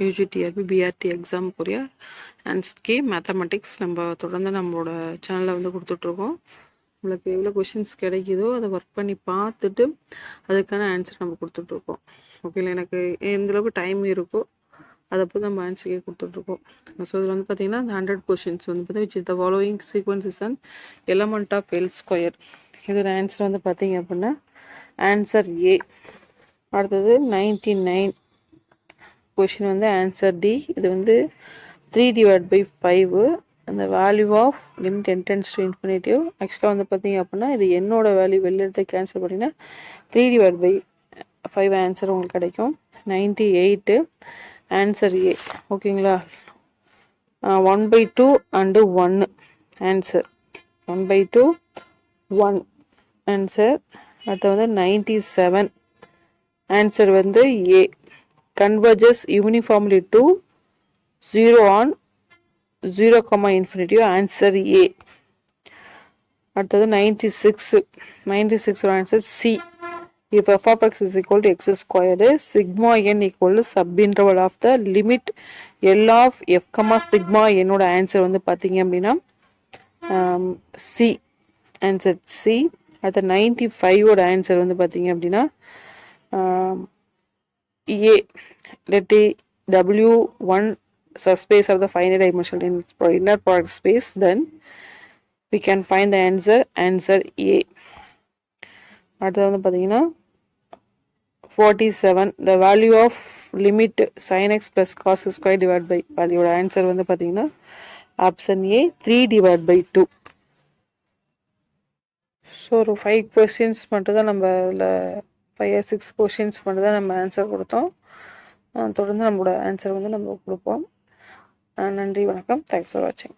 UGTRB PRT எக்ஸாமுக்குரிய answer key mathematics நம்ம தொடர்ந்து நம்மளோட சேனலில் வந்து கொடுத்துட்ருக்கோம். உங்களுக்கு எவ்வளோ கொஷின்ஸ் கிடைக்குதோ அதை ஒர்க் பண்ணி பார்த்துட்டு அதுக்கான ஆன்சர் நம்ம கொடுத்துட்ருக்கோம். ஓகேங்களா எனக்கு எந்தளவுக்கு டைம் இருக்கோ அதை பற்றி நம்ம ஆன்சர் கீ கொடுத்துட்ருக்கோம். ஸோ இதில் வந்து பார்த்திங்கன்னா அந்த ஹண்ட்ரட் கொஷின்ஸ் வந்து பார்த்தீங்கன்னா which is the following sequences and element of L square இதோட ஆன்சர் வந்து பார்த்தீங்க அப்படின்னா ஆன்சர் ஏ அடுத்தது நைன்டி நைன் கொஷின் வந்து ஆன்சர் டி இது வந்து த்ரீ டிவைட் பை ஃபைவ் அந்த value of limit n tends to infinitive ஆக்சுவலாக வந்து பார்த்தீங்க அப்படின்னா இது என்னோட வேல்யூ வெளில எடுத்து கேன்சல் பண்ணிங்கன்னா three divide by five answer உங்களுக்கு கிடைக்கும். நைன்டி எயிட்டு ஆன்சர் ஏ ஓகேங்களா ஒன் பை டூ அண்டு ஒன்று answer one by two one answer அடுத்து வந்து நைன்டி செவன் ஆன்சர் வந்து A converges uniformly to zero on zero comma infinitive answer A அடுத்தது ninety six ninety six answer C if f of x is equal to x squared sigma n equal to subinterval of the limit l of f comma sigma n ஓட answer வந்து பார்த்தீங்க அப்படின்னா C answer C அடுத்த ninety ஃபைவோட answer வந்து பார்த்தீங்க அப்படின்னா ஏ let a w1 subspace of the finite dimensional in its pro- inner product space then we can find the answer answer a. அடுத்தது வந்து பார்த்தீங்கன்னா forty seven the value of limit sine x plus cos square divide by வேல்யூட answer வந்து பார்த்தீங்கன்னா option A three divide by two so ஒரு five questions மட்டும் தான் நம்ம இதில் ஃபைவ் ஆர் சிக்ஸ் கொஷின்ஸ் மட்டும் தான் நம்ம ஆன்சர் கொடுத்தோம். தொடர்ந்து நம்மளோட ஆன்சர் வந்து நம்ம கொடுப்போம். நன்றி வணக்கம். தேங்க்ஸ் ஃபார் வாட்சிங்